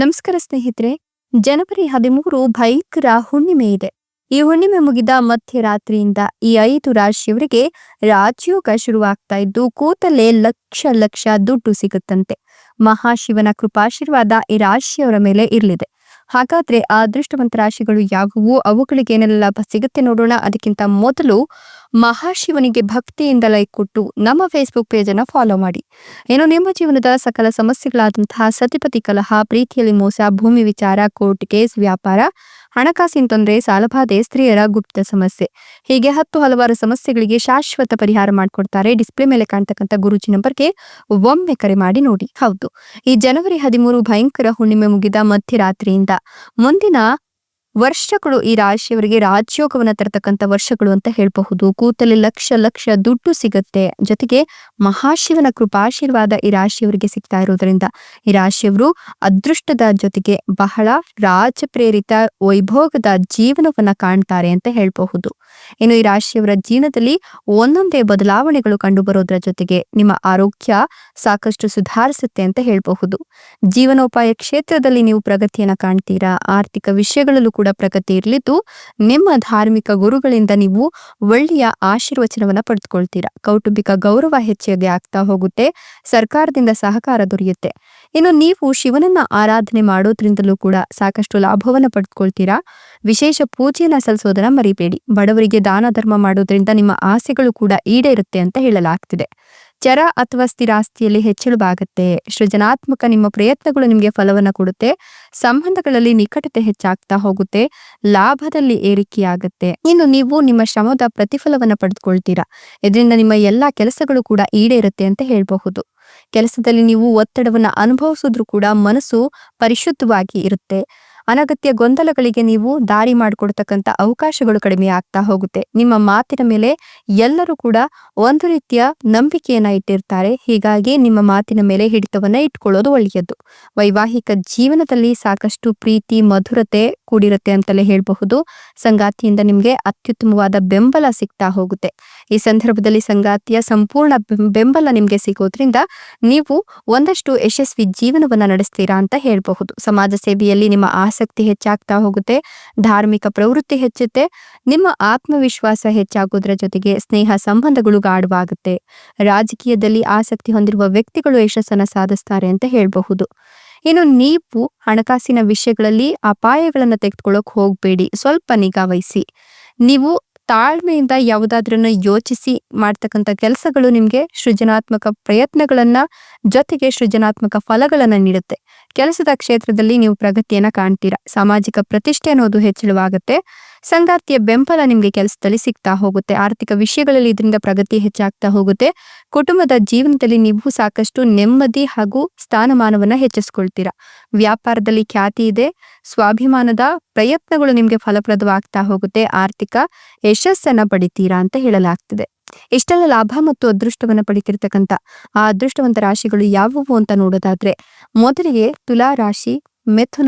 ನಮಸ್ಕಾರ ಸ್ನೇಹಿತರೆ, ಜನವರಿ ಹದಿಮೂರು ಭಯಂಕರ ಹುಣ್ಣಿಮೆ ಇದೆ. ಈ ಹುಣ್ಣಿಮೆ ಮುಗಿದ ಮಧ್ಯರಾತ್ರಿಯಿಂದ ಈ ಐದು ರಾಶಿಯವರಿಗೆ ರಾಜಯೋಗ ಶುರುವಾಗ್ತಾ ಇದ್ದು, ಕೂತಲ್ಲೇ ಲಕ್ಷ ಲಕ್ಷ ದುಡ್ಡು ಸಿಗುತ್ತಂತೆ. ಮಹಾಶಿವನ ಕೃಪಾಶೀರ್ವಾದ ಈ ರಾಶಿಯವರ ಮೇಲೆ ಇರಲಿದೆ. ಹಾಗಾದ್ರೆ ಆ ಅದೃಷ್ಟವಂತ ರಾಶಿಗಳು ಯಾವುವು? ಅವುಗಳಿಗೆ ಏನೆಲ್ಲ ಲಾಭ ಸಿಗುತ್ತೆ ನೋಡೋಣ. ಅದಕ್ಕಿಂತ ಮೊದಲು ಮಹಾಶಿವನಿಗೆ ಭಕ್ತಿಯಿಂದ ಲೈಕ್ ಕೊಟ್ಟು ನಮ್ಮ ಫೇಸ್ಬುಕ್ ಪೇಜ್ ಅನ್ನ ಫಾಲೋ ಮಾಡಿ. ಏನು ನಿಮ್ಮ ಜೀವನದ ಸಕಲ ಸಮಸ್ಯೆಗಳಾದಂತಹ ಸತಿಪತಿ ಕಲಹ, ಪ್ರೀತಿಯಲ್ಲಿ ಮೋಸ, ಭೂಮಿ ವಿಚಾರ ಕೋರ್ಟ್ ಕೇಸ್ ವ್ಯಾಪಾರ ಹಣಕಾಸಿನ ತೊಂದರೆ, ಸಾಲಬಾಧೆ, ಸ್ತ್ರೀಯರ ಗುಪ್ತ ಸಮಸ್ಯೆ. ಹೀಗೆ ಹತ್ತು ಹಲವಾರು ಸಮಸ್ಯೆಗಳಿಗೆ ಶಾಶ್ವತ ಪರಿಹಾರ ಮಾಡಿಕೊಡ್ತಾರೆ. ಡಿಸ್ಪ್ಲೇ ಮೇಲೆ ಕಾಣ್ತಕ್ಕಂಥ ಗುರುಜಿ ನಂಬರ್ಗೆ ಒಮ್ಮೆ ಕರೆ ಮಾಡಿ ನೋಡಿ. ಹೌದು. ಈ ಜನವರಿ ಹದಿಮೂರು ಭಯಂಕರ ಹುಣ್ಣಿಮೆ ಮುಗಿದ ಮಧ್ಯರಾತ್ರಿಯಿಂದ ಮುಂದಿನ ವರ್ಷಗಳು ಈ ರಾಶಿಯವರಿಗೆ ರಾಜಯೋಗವನ್ನ ತರತಕ್ಕಂಥ ವರ್ಷಗಳು ಅಂತ ಹೇಳಬಹುದು. ಕೂತಲ್ಲಿ ಲಕ್ಷ ಲಕ್ಷ ದುಡ್ಡು ಸಿಗುತ್ತೆ. ಜೊತೆಗೆ ಮಹಾಶಿವನ ಕೃಪಾಶೀರ್ವಾದ ಈ ರಾಶಿಯವರಿಗೆ ಸಿಗ್ತಾ ಇರೋದ್ರಿಂದ ಈ ರಾಶಿಯವರು ಅದೃಷ್ಟದ ಜೊತೆಗೆ ಬಹಳ ರಾಜಪ್ರೇರಿತ ವೈಭೋಗದ ಜೀವನವನ್ನ ಕಾಣ್ತಾರೆ ಅಂತ ಹೇಳಬಹುದು. ಇನ್ನು ಈ ರಾಶಿಯವರ ಜೀವನದಲ್ಲಿ ಒಂದೊಂದೇ ಬದಲಾವಣೆಗಳು ಕಂಡು ಬರೋದ್ರ ಜೊತೆಗೆ ನಿಮ್ಮ ಆರೋಗ್ಯ ಸಾಕಷ್ಟು ಸುಧಾರಿಸುತ್ತೆ ಅಂತ ಹೇಳಬಹುದು. ಜೀವನೋಪಾಯ ಕ್ಷೇತ್ರದಲ್ಲಿ ನೀವು ಪ್ರಗತಿಯನ್ನ ಕಾಣ್ತೀರಾ? ಆರ್ಥಿಕ ವಿಷಯಗಳಲ್ಲೂ ಪ್ರಗತಿ ಇರಲಿದ್ದು, ನಿಮ್ಮ ಧಾರ್ಮಿಕ ಗುರುಗಳಿಂದ ನೀವು ಒಳ್ಳೆಯ ಆಶೀರ್ವಚನವನ್ನ ಪಡೆದುಕೊಳ್ತೀರಾ. ಕೌಟುಂಬಿಕ ಗೌರವ ಹೆಚ್ಚಿಗೆ ಆಗ್ತಾ ಹೋಗುತ್ತೆ, ಸರ್ಕಾರದಿಂದ ಸಹಕಾರ ದೊರೆಯುತ್ತೆ. ಇನ್ನು ನೀವು ಶಿವನನ್ನ ಆರಾಧನೆ ಮಾಡೋದ್ರಿಂದಲೂ ಕೂಡ ಸಾಕಷ್ಟು ಲಾಭವನ್ನ ಪಡೆದುಕೊಳ್ತೀರಾ. ವಿಶೇಷ ಪೂಜೆಯನ್ನ ಸಲ್ಲಿಸೋದನ್ನ ಮರಿಬೇಡಿ. ಬಡವರಿಗೆ ದಾನ ಧರ್ಮ ಮಾಡೋದ್ರಿಂದ ನಿಮ್ಮ ಆಸೆಗಳು ಕೂಡ ಈಡೇರುತ್ತೆ ಅಂತ ಹೇಳಲಾಗ್ತಿದೆ. ಚರ ಅಥವಾ ಸ್ಥಿರಾಸ್ತಿಯಲ್ಲಿ ಹೆಚ್ಚಳವಾಗುತ್ತೆ. ಸೃಜನಾತ್ಮಕ ನಿಮ್ಮ ಪ್ರಯತ್ನಗಳು ನಿಮಗೆ ಫಲವನ್ನ ಕೊಡುತ್ತೆ. ಸಂಬಂಧಗಳಲ್ಲಿ ನಿಕಟತೆ ಹೆಚ್ಚಾಗ್ತಾ ಹೋಗುತ್ತೆ. ಲಾಭದಲ್ಲಿ ಏರಿಕೆಯಾಗುತ್ತೆ. ಇನ್ನು ನೀವು ನಿಮ್ಮ ಶ್ರಮದ ಪ್ರತಿಫಲವನ್ನ ಪಡೆದುಕೊಳ್ತೀರಾ. ಇದರಿಂದ ನಿಮ್ಮ ಎಲ್ಲಾ ಕೆಲಸಗಳು ಕೂಡ ಈಡೇರುತ್ತೆ ಅಂತ ಹೇಳಬಹುದು. ಕೆಲಸದಲ್ಲಿ ನೀವು ಒತ್ತಡವನ್ನ ಅನುಭವಿಸಿದ್ರು ಕೂಡ ಮನಸ್ಸು ಪರಿಶುದ್ಧವಾಗಿ ಇರುತ್ತೆ. ಅನಗತ್ಯ ಗೊಂದಲಗಳಿಗೆ ನೀವು ದಾರಿ ಮಾಡಿಕೊಡ್ತಕ್ಕಂಥ ಅವಕಾಶಗಳು ಕಡಿಮೆ ಆಗ್ತಾ ಹೋಗುತ್ತೆ. ನಿಮ್ಮ ಮಾತಿನ ಮೇಲೆ ಎಲ್ಲರೂ ಕೂಡ ಒಂದು ರೀತಿಯ ನಂಬಿಕೆಯನ್ನ ಇಟ್ಟಿರ್ತಾರೆ. ಹೀಗಾಗಿ ನಿಮ್ಮ ಮಾತಿನ ಮೇಲೆ ಹಿಡಿತವನ್ನ ಇಟ್ಕೊಳ್ಳೋದು ಒಳ್ಳೆಯದು. ವೈವಾಹಿಕ ಜೀವನದಲ್ಲಿ ಸಾಕಷ್ಟು ಪ್ರೀತಿ, ಮಧುರತೆ ಕೂಡಿರುತ್ತೆ ಅಂತಲೇ ಹೇಳಬಹುದು. ಸಂಗಾತಿಯಿಂದ ನಿಮ್ಗೆ ಅತ್ಯುತ್ತಮವಾದ ಬೆಂಬಲ ಸಿಗ್ತಾ ಹೋಗುತ್ತೆ. ಈ ಸಂದರ್ಭದಲ್ಲಿ ಸಂಗಾತಿಯ ಸಂಪೂರ್ಣ ಬೆಂಬಲ ನಿಮ್ಗೆ ಸಿಗೋದ್ರಿಂದ ನೀವು ಒಂದಷ್ಟು ಯಶಸ್ವಿ ಜೀವನವನ್ನ ನಡೆಸ್ತೀರಾ ಅಂತ ಹೇಳಬಹುದು. ಸಮಾಜ ಸೇವೆಯಲ್ಲಿ ನಿಮ್ಮ ಆಸಕ್ತಿ ಹೆಚ್ಚಾಗ್ತಾ ಹೋಗುತ್ತೆ, ಧಾರ್ಮಿಕ ಪ್ರವೃತ್ತಿ ಹೆಚ್ಚುತ್ತೆ, ನಿಮ್ಮ ಆತ್ಮವಿಶ್ವಾಸ ಹೆಚ್ಚಾಗೋದ್ರ ಜೊತೆಗೆ ಸ್ನೇಹ ಸಂಬಂಧಗಳು ಗಾಢವಾಗುತ್ತೆ ರಾಜಕೀಯದಲ್ಲಿ ಆಸಕ್ತಿ ಹೊಂದಿರುವ ವ್ಯಕ್ತಿಗಳು ಯಶಸ್ಸನ್ನು ಸಾಧಿಸ್ತಾರೆ ಅಂತ ಹೇಳಬಹುದು. ಇನ್ನು ನೀವು ಹಣಕಾಸಿನ ವಿಷಯಗಳಲ್ಲಿ ಅಪಾಯಗಳನ್ನು ತೆಗೆದುಕೊಳ್ಳೋಕೆ ಹೋಗಬೇಡಿ, ಸ್ವಲ್ಪ ನಿಗಾ ವಹಿಸಿ. ನೀವು ತಾಳ್ಮೆಯಿಂದ ಯಾವುದಾದ್ರನ್ನ ಯೋಚಿಸಿ ಮಾಡ್ತಕ್ಕಂಥ ಕೆಲಸಗಳು ನಿಮಗೆ ಸೃಜನಾತ್ಮಕ ಪ್ರಯತ್ನಗಳನ್ನ ಜೊತೆಗೆ ಸೃಜನಾತ್ಮಕ ಫಲಗಳನ್ನ ನೀಡುತ್ತೆ. ಕೆಲಸದ ಕ್ಷೇತ್ರದಲ್ಲಿ ನೀವು ಪ್ರಗತಿಯನ್ನ ಕಾಣ್ತೀರಾ? ಸಾಮಾಜಿಕ ಪ್ರತಿಷ್ಠೆ ಅನ್ನೋದು ಹೆಚ್ಚಳವಾಗುತ್ತೆ. ಸಂಗಾತಿಯ ಬೆಂಬಲ ನಿಮ್ಗೆ ಕೆಲಸದಲ್ಲಿ ಸಿಗ್ತಾ ಹೋಗುತ್ತೆ. ಆರ್ಥಿಕ ವಿಷಯಗಳಲ್ಲಿ ಇದರಿಂದ ಪ್ರಗತಿ ಹೆಚ್ಚಾಗ್ತಾ ಹೋಗುತ್ತೆ. ಕುಟುಂಬದ ಜೀವನದಲ್ಲಿ ನೀವು ಸಾಕಷ್ಟು ನೆಮ್ಮದಿ ಹಾಗೂ ಸ್ಥಾನಮಾನವನ್ನ ಹೆಚ್ಚಿಸ್ಕೊಳ್ತೀರಾ? ವ್ಯಾಪಾರದಲ್ಲಿ ಖ್ಯಾತಿ ಇದೆ. ಸ್ವಾಭಿಮಾನದ ಪ್ರಯತ್ನಗಳು ನಿಮ್ಗೆ ಫಲಪ್ರದವಾಗ್ತಾ ಹೋಗುತ್ತೆ. ಆರ್ಥಿಕ ಯಶಸ್ಸನ್ನ ಪಡಿತೀರಾ ಅಂತ ಹೇಳಲಾಗ್ತದೆ. ಇಷ್ಟೆಲ್ಲ ಲಾಭ ಮತ್ತು ಅದೃಷ್ಟವನ್ನ ಪಡಿತಿರ್ತಕ್ಕಂಥ ಆ ಅದೃಷ್ಟವಂತ ರಾಶಿಗಳು ಯಾವುವು ಅಂತ ನೋಡೋದಾದ್ರೆ ಮೊದಲಿಗೆ ತುಲಾ ರಾಶಿ ಮಿಥುನ